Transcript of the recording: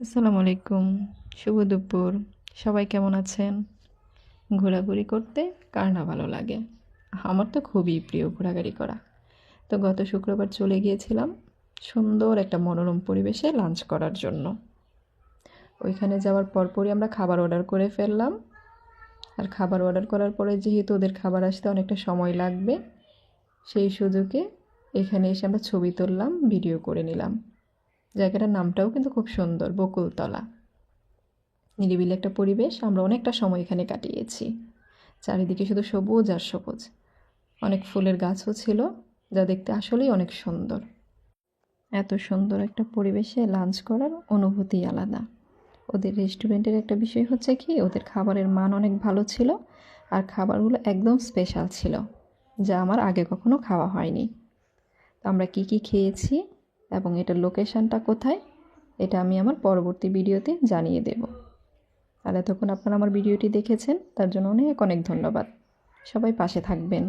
আসসালামু আলাইকুম। শুভ দুপুর। সবাই কেমন আছেন? ঘোরাঘুরি করতে কার না ভালো লাগে? আমার তো খুবই প্রিয় ঘোরাঘুরি করা। তো গত শুক্রবার চলে গিয়েছিলাম সুন্দর একটা মনোরম পরিবেশে লাঞ্চ করার জন্য। ওইখানে যাওয়ার পরপরই আমরা খাবার অর্ডার করে ফেললাম। আর খাবার অর্ডার করার পরে যেহেতু ওদের খাবার আসতে অনেকটা সময় লাগবে, সেই সুযোগে এখানে এসে আমরা ছবি তুললাম ভিডিও করে নিলাম। জায়গাটার নামটাও কিন্তু খুব সুন্দর, বকুলতলা। নিরিবিলি একটা পরিবেশ, আমরা অনেকটা সময় এখানে কাটিয়েছি। চারিদিকে শুধু সবুজ আর সবুজ। অনেক ফুলের গাছও ছিল, যা দেখতে আসলেই অনেক সুন্দর। এত সুন্দর একটা পরিবেশে লাঞ্চ করার অনুভূতি আলাদা। ওদের রেস্টুরেন্টের একটা বিষয় হচ্ছে কি, ওদের খাবারের মান অনেক ভালো ছিল আর খাবারগুলো একদম স্পেশাল ছিল, যা আমার আগে কখনো খাওয়া হয়নি। তো আমরা কি কি খেয়েছি এবং এটার লোকেশানটা কোথায়, এটা আমি আমার পরবর্তী ভিডিওতে জানিয়ে দেব। আর এতক্ষণ আপনারা আমার ভিডিওটি দেখেছেন, তার জন্য অনেক অনেক ধন্যবাদ। সবাই পাশে থাকবেন।